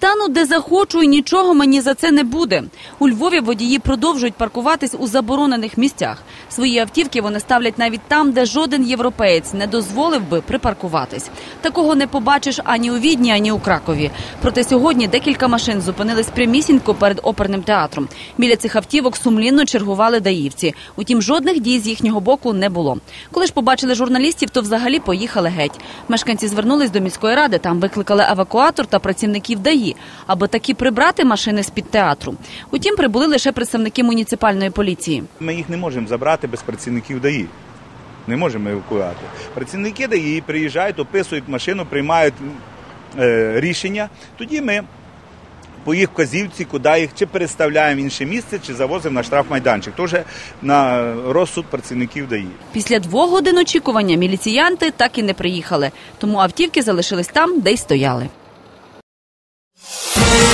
Стану де захочу, і нічого мені за це не буде. У Львові водії продовжують паркуватись у заборонених місцях. Свої автівки вони ставлять навіть там, де жоден європеєць не дозволив би припаркуватись. Такого не побачиш ані у Відні, ані у Кракові. Проте сьогодні декілька машин зупинились прямісінько перед оперним театром. Біля цих автівок сумлінно чергували даївці. Утім, жодних дій з їхнього боку не було. Коли ж побачили журналістів, то взагалі поїхали геть. Мешканці звернулись до міської ради. Там викликали евакуатор та працівників ДАІ, аби таки прибрати машини з під театру. Утім, прибули лише представники муніципальної поліції. Ми їх не можемо забрати без працівників ДАІ. Не можемо евакуювати. Працівники ДАІ приїжджають, описують машину, приймають е, рішення. Тоді ми по їх вказівці, куди їх чи переставляємо в інше місце, чи завозимо на штрафмайданчик. То вже на розсуд працівників ДАІ. Після двох годин очікування міліціянти так і не приїхали, тому автівки залишились там, де й стояли. Thank you.